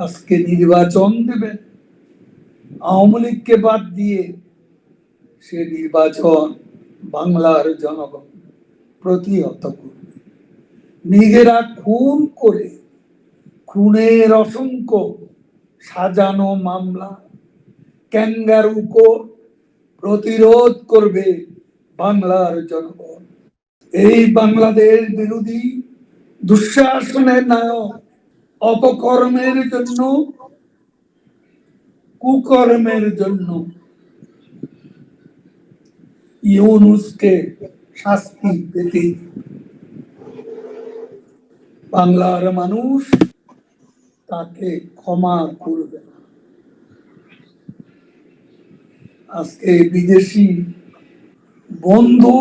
আজকে নির্বাচন দেবেন। আওয়ামী লীগকে বাদ দিয়ে সে নির্বাচন বাংলার জনগণ প্রতিহত করবে। নিজেরা খুন করে খুনের অসংখ্য সাজানো মামলা, ক্যাঙ্গারু কোর্ট প্রতিরোধ করবে বাংলার জনগণ। এই বাংলাদেশ বিরোধী দুঃশাসনের নায়ক অপকর্মের জন্য, কুকর্মের জন্য। ইউনুসকে শাস্তি পেতে বাংলার মানুষ তাকে ক্ষমা করবে আজকে বিদেশি বন্ধু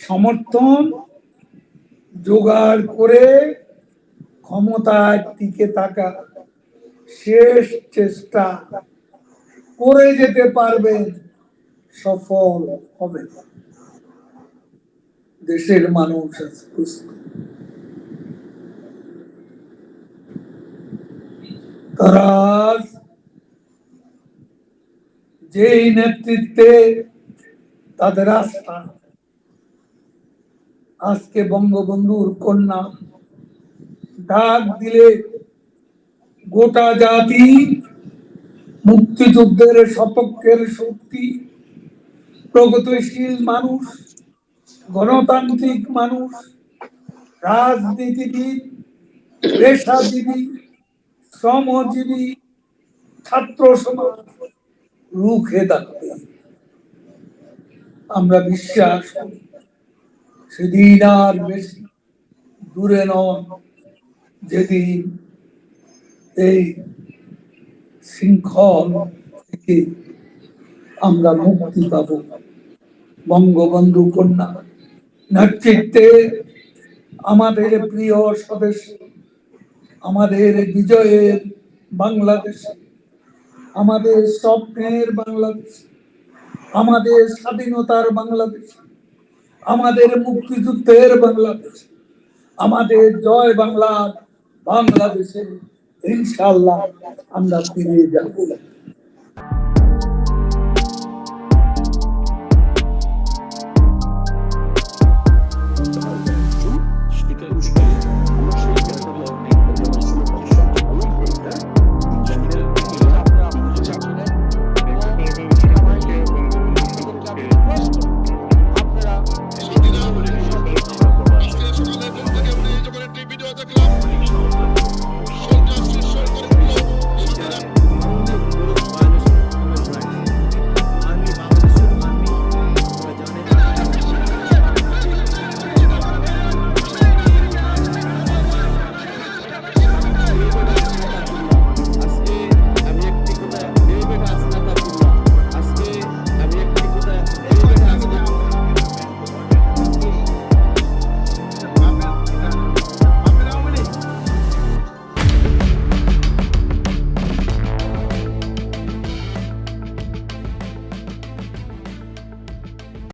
সমর্থন জোগাড় করে ক্ষমতায় টিকে থাকা শেষ চেষ্টা করে যেতে পারবেন সফল হবে। দেশের মানুষ তারা যেই নেতৃত্বে তাদের আস্থা, আজকে বঙ্গবন্ধুর কন্যা ডাক দিলে গোটা জাতি মুক্তিযুদ্ধের সপক্ষের শক্তি, প্রগতিশীল মানুষ, গণতান্ত্রিক মানুষ, রাজনীতিবিদ, পেশাজীবী, শ্রমজীবী, ছাত্র সমাজ রুখে দাঁড়াবে। আমরা বিশ্বাস করি, সেদিন আর বেশি দূরে নন যেদিন এই শৃঙ্খল থেকে আমরা মুক্তি পাব, বঙ্গবন্ধু কন্যা। নেতৃত্বে আমাদের প্রিয় সদস্য, আমাদের বিজয়ের বাংলাদেশ, আমাদের স্বপ্নের বাংলাদেশ, আমাদের স্বাধীনতার বাংলাদেশ, আমাদের মুক্তিযুদ্ধের বাংলাদেশ, আমাদের জয় বাংলার বাংলাদেশে ইনশাল্লাহ আমরা ফিরিয়ে যাব